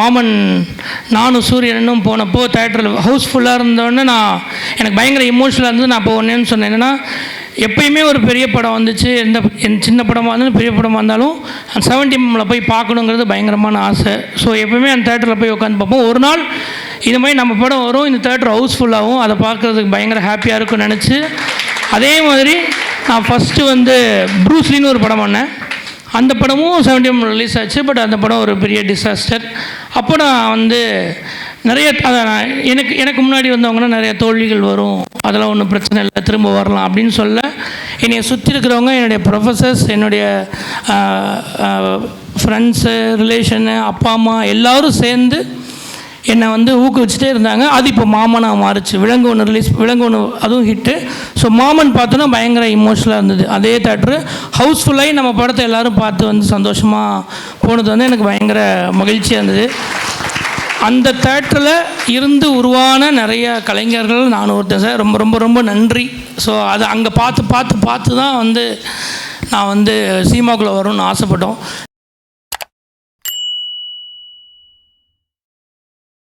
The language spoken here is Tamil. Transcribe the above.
மாமன் நானும் சூரியனும் போனப்போ தேட்டரில் ஹவுஸ்ஃபுல்லாக இருந்தோடனே நான் எனக்கு பயங்கர இமோஷனலாக இருந்தது. நான் இப்போ ஒன்றேன்னு சொன்னேன் என்னென்னா எப்பயுமே ஒரு பெரிய படம் வந்துச்சு. எந்த என் சின்ன படமாக இருந்தாலும் பெரிய படமாக இருந்தாலும் அந்த செவன்டி போய் பார்க்கணுங்கிறது பயங்கரமான ஆசை. ஸோ எப்பயுமே அந்த தேட்டரில் போய் உட்காந்து பார்ப்போம். ஒரு நாள் இது மாதிரி நம்ம படம் வரும் இந்த தேட்டர் ஹவுஸ்ஃபுல்லாகவும் அதை பார்க்குறதுக்கு பயங்கர ஹாப்பியாக இருக்கும்னு நினச்சி அதே மாதிரி நான் ஃபஸ்ட்டு வந்து ப்ரூஸ்லின்னு ஒரு படம் பண்ணேன். அந்த படமும் செவன்டி ரிலீஸ் ஆச்சு பட் அந்த படம் ஒரு பெரிய டிசாஸ்டர் அப்போ நான் வந்து நிறைய அதான் நான் எனக்கு எனக்கு முன்னாடி வந்தவங்கன்னா நிறைய தோல்விகள் வரும். அதெல்லாம் ஒன்றும் பிரச்சனை இல்லை திரும்ப வரலாம் அப்படின்னு சொல்ல என்னை சுற்றி இருக்கிறவங்க என்னுடைய ப்ரொஃபஸர்ஸ் என்னுடைய ஃப்ரெண்ட்ஸு ரிலேஷனு அப்பா அம்மா எல்லோரும் சேர்ந்து என்னை வந்து ஊக்குவிச்சுட்டே இருந்தாங்க. அது இப்போ மாமனாக மாறுச்சு. விலங்கு ஒன்று ரிலீஸ் விலங்கு ஒன்று அதுவும் ஹிட்டு ஸோ மாமன் பார்த்தோன்னா பயங்கர இமோஷனலாக இருந்தது. அதே தேட்ரு ஹவுஸ்ஃபுல்லாகி நம்ம படத்தை எல்லோரும் பார்த்து வந்து சந்தோஷமாக போனது வந்து எனக்கு பயங்கர மகிழ்ச்சியாக இருந்தது. அந்த தேட்டரில் இருந்து உருவான நிறைய கலைஞர்கள் நான் ஒருத்தன் சார். ரொம்ப ரொம்ப ரொம்ப நன்றி. ஸோ அது அங்கே பார்த்து பார்த்து பார்த்து தான் வந்து நான் வந்து சினிமாக்குள்ளே வரும்னு ஆசைப்பட்டோம்.